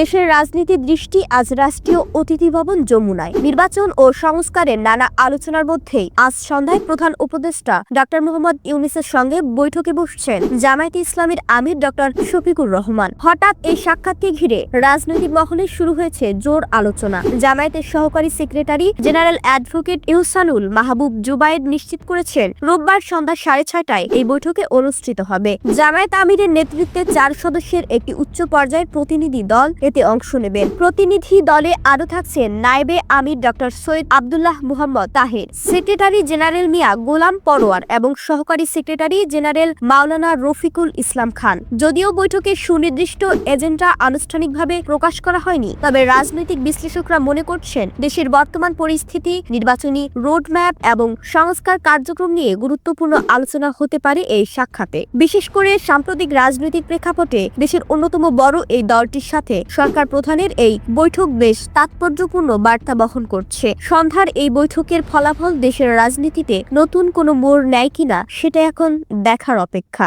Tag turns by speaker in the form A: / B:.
A: দেশের রাজনীতির দৃষ্টি আজ রাষ্ট্রীয় অতিথি ভবন যমুনায়। নির্বাচন ও সংস্কারের নানা আলোচনার মধ্যেই আজ সন্ধ্যায় প্রধান উপদেষ্টা ডক্টর মোহাম্মদ ইউনিসের সঙ্গে বৈঠকে বসছেন জামায়াতে ইসলামের আমির ডক্টর শফিকুর রহমান। হঠাৎ এই সাক্ষাৎকে ঘিরে রাজনৈতিক মহলে শুরু হয়েছে জোর আলোচনা। জামায়াতের সহকারী secretary general advocate Ihsanul Mahbub Zubayed নিশ্চিত করেছেন, রোববার সন্ধ্যা সাড়ে ছয়টায় এই বৈঠকে অনুষ্ঠিত হবে। জামায়াত আমিরের নেতৃত্বে চার সদস্যের একটি উচ্চ পর্যায়ের প্রতিনিধি দল এতে অংশ নেবেন। প্রতিনিধি দলে আরও থাকছেন নায়েবে আমির doctor Syed Abdullah Muhammad Taher, secretary general Mia Golam Parwar এবং সহকারী সেক্রেটারি জেনারেল মাওলানা রফিকুল ইসলাম খান। যদিও বৈঠকে সুনির্দিষ্ট এজেন্ডা আনুষ্ঠানিকভাবে প্রকাশ করা হয়নি, তবে রাজনৈতিক বিশ্লেষকরা মনে করছেন দেশের বর্তমান পরিস্থিতি, নির্বাচনী রোডম্যাপ এবং সংস্কার কার্যক্রম নিয়ে গুরুত্বপূর্ণ আলোচনা হতে পারে এই সাক্ষাতে। বিশেষ করে সাম্প্রতিক রাজনৈতিক প্রেক্ষাপটে দেশের অন্যতম বড় এই দলটির সাথে সরকার প্রধানের এই বৈঠক বেশ তাৎপর্যপূর্ণ বার্তা বহন করছে। সন্ধ্যার এই বৈঠকের ফলাফল দেশের রাজনীতিতে নতুন কোনো মোড় নেয় কিনা, সেটা এখন দেখার অপেক্ষা।